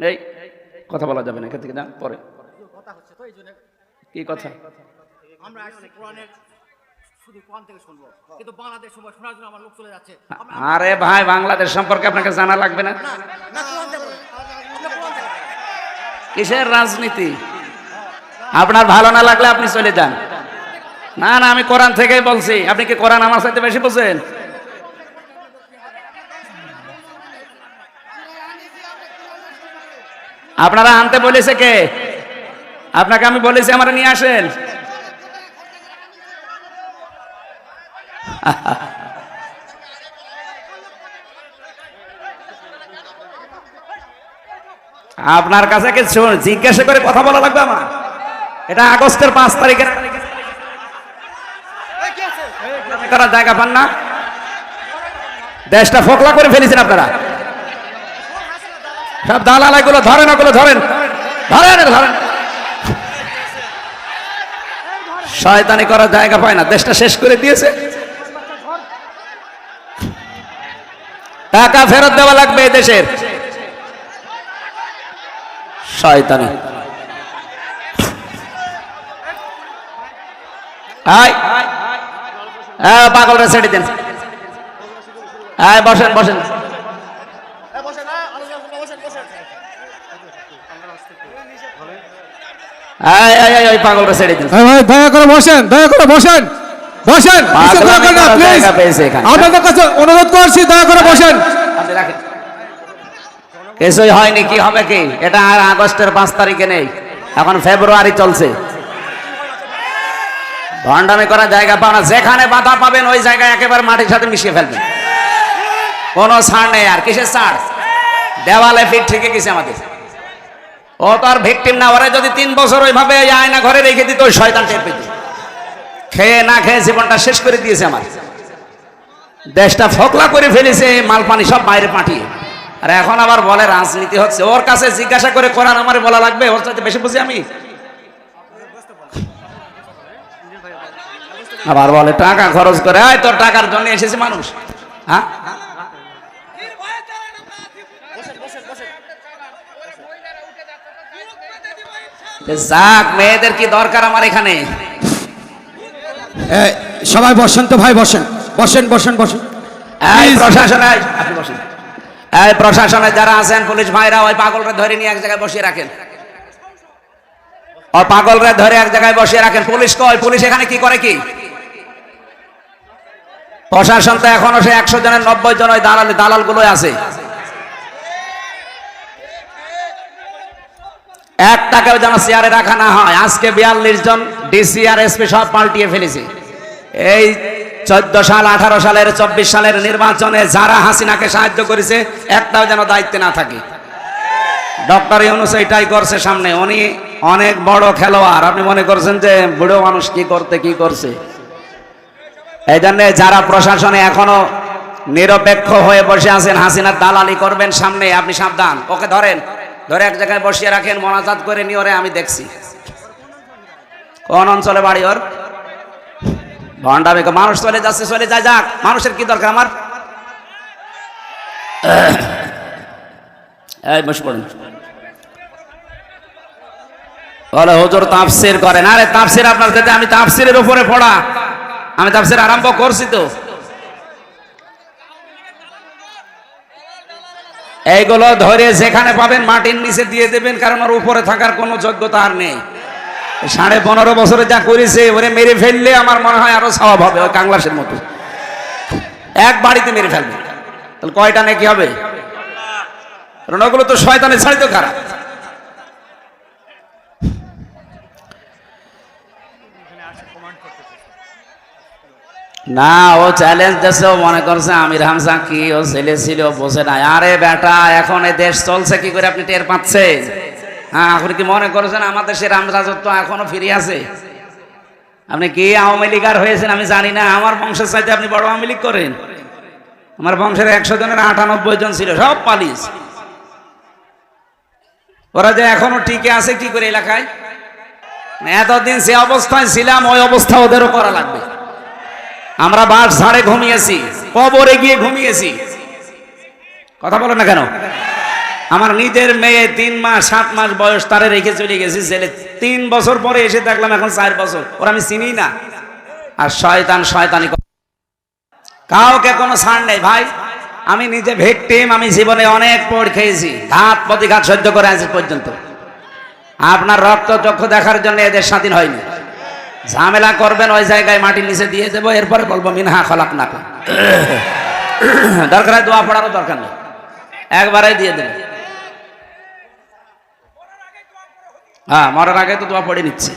এই কথা বলা যাবে না এখান থেকে যান পরে। কি কথা? আমরা আমরা- আরে ভাই বাংলাদেশ সম্পর্কে আপনাকে জানা লাগবে না? না না কিসের রাজনীতি? আপনার ভালো না লাগলে আপনি চলে যান। না না আমি কোরআন থেকেই বলছি। আপনি কি কোরআন আমার সাথে বেশি বোঝেন? আপনারা আনতে বলেছে কে? আপনাকে আমি বলেছি আমার নিয়ে আসেন। আপনার কাছে কি জিজ্ঞাসা করে কথা বলা লাগবে আমার? এটা আগস্টের পাঁচ তারিখের করার জায়গা পান না? দেশটা ফোকলা করে ফেলেছেন আপনারা। সব দালাল এগুলো ধরেন, ওগুলো ধরেন। ধরেন ধরেন। শয়তানি করার জায়গা পায় না, দেশটা শেষ করে দিয়েছে। টাকা ফেরত দেওয়া লাগবে দেশের। শয়তানি। হ্যাঁ পাগলরা ছেড়ে দেন। আয়, বসেন বসেন। ছেড়ে দিন দয়া করে বসেন দয়া করে বসেন বসেন আপনাদের কাছে অনুরোধ করছি দয়া করে বসেন। কিছুই হয়নি কি হবে কি? এটা আর আগস্টের পাঁচ তারিখে নেই। এখন ফেব্রুয়ারি চলছে। ভণ্ডামি করার জায়গা পাও না। যেখানে বাধা পাবেন ওই জায়গায় একেবারে মাটির সাথে মিশিয়ে ফেলবেন। কোনো ছাড় নেই আর। কিসের ছাড়? দেওয়ালে ফিট ঠিকই গেছে আমাদের। ও তো আর ভিকটিম না, ওরে যদি তিন বছর ওইভাবে আয়না ঘরে রেখে দিত, ওই শয়তান খেয়ে না খেয়ে জীবনটা শেষ করে দিয়েছে আমার। দেশটা ফকলা করে ফেলেছে মাল পানি সব বাইরে পাঠিয়ে। আর এখন আবার বলে, রাজনীতি হচ্ছে। ওর কাছে জিজ্ঞাসা করে করার আমার বলা লাগবে? ওর সাথে বেশি বুঝি আমি? আবার বলে, টাকা খরচ করে আয় তোর টাকার জন্য এসেছে মানুষ। হ্যাঁ? যাক মেয়েদের কি দরকার আমার এখানে? সবাই বসেন তো ভাই বসেন। বসেন বসেন বসেন। এই প্রশাসনে এই প্রশাসনে যারা আছেন পুলিশ ভাইরা ওই পাগলরে ধরে নিয়ে এক জায়গায় বসিয়ে রাখেন। ও পাগলরে ধরে এক জায়গায় বসিয়ে রাখেন। পুলিশ কয় পুলিশ এখানে কি করে কি? প্রশাসন তো এখনও সে একশো জনের নব্বই জন ওই দালাল দালাল গুলোই আছে। এক টাকাও যেন চেয়ারে রাখা না হয়। আজকে বিয়াল্লিশ জন ডিসি আর এসপি সব পাল্টিয়ে ফেলেছে। এই চোদ্দ সাল, আঠারো সালের, চব্বিশ সালের নির্বাচনে যারা হাসিনাকে সাহায্য করেছে, একটাও যেন দায়িত্বে না থাকে। ডক্টর ইউনুস এটাই করছে সামনে। উনি অনেক বড় খেলোয়াড়। আপনি মনে করছেন যে বুড়ো মানুষ কি করতে, কি করছে? এই জন্য যারা প্রশাসনে এখনও নিরপেক্ষ হয়ে বসে আছেন হাসিনার দালালি করবেন সামনে, আপনি সাবধান। ওকে ধরেন। ধরে এক জায়গায় বসিয়ে রাখেন, মনাজাত করে নিয়ে ওরে আমি দেখছি। কোন অঞ্চলে বাড়ি ওর? ভণ্ডামি করে- মানুষ চলে যাচ্ছে, চলে যায় যাক। মানুষের কি দরকার আমার? এই বসে পড়ুন। বলে, হুজুর তাফসির করেন। আরে, তাফসির আপনার যেতে আমি তাফসিরের উপরে পড়া। আমি তাফসির আরম্ভ করছি তো। এইগুলো ধরে যেখানে পাবেন মাটির নিচে দিয়ে দেবেন, কারণ ওর উপরে থাকার কোনো যোগ্যতা আর নেই। সাড়ে পনেরো বছরে যা করেছে, ওরে মেরে ফেললে আমার মনে হয় আরও স্বভাব হবে, ওই কাংলাসের মতো। এক বাড়িতে মেরে ফেলবে। তাহলে কয়টা নাকি হবে? কারণ ওগুলো তো শয়তানের তো খারাপ। না, ও চ্যালেঞ্জ দেশে মনে করছে আমির হামজা কি, ও ছেলে ছিল বোঝে না আরে বেটা, এখন এ দেশ চলছে, কি করে আপনি টের পাচ্ছেন? হ্যাঁ আপনি কি মনে করছেন আমাদের সে রামরাজত্ব এখনও ফিরে আছে? আপনি কি আওয়ামী লীগার হয়েছেন আমি জানি না, আমার বংশের চাইতে আপনি বড় আওয়ামী লীগ করেন। আমার বংশের একশো জনের আটানব্বই জন ছিল, সব পালিস ওরা যে এখনও টিকে আছে কি করে এলাকায়? এতদিন যে অবস্থায় ছিলাম, ওই অবস্থা ওদেরও করা লাগবে। আমরা বাস ঝাড়ে ঘুমিয়েছি, কবরে গিয়ে ঘুমিয়েছি। কথা বলো না কেন? আমার নিজের মেয়ে তিন মাস, সাত মাস বয়স, তারে রেখে চলে গেছি ছেলে তিন বছর পরে এসে দেখলাম এখন চার বছর। ওরা আমি চিনি না। আর শয়তান শয়তানি কাউকে কোনো ছাড় নেই, ভাই। আমি নিজে ভেকটিম, আমি জীবনে অনেক পড় খেয়েছি। ঘাত প্রতিঘাত সহ্য করে আছি পর্যন্ত। আপনার রক্ত চক্ষু দেখার জন্য এদের স্বাধীন হয়নি। ঝামেলা করবেন ওই জায়গায় মাটির নিচে দিয়ে দেবো, এরপরে বলব, মিনহা খলাক না দরকার হয় দোয়া পড়ারও দরকার নেই। একবারে দিয়ে দেবে। হ্যাঁ মরার আগে তো দোয়া পড়ে নিচ্ছে।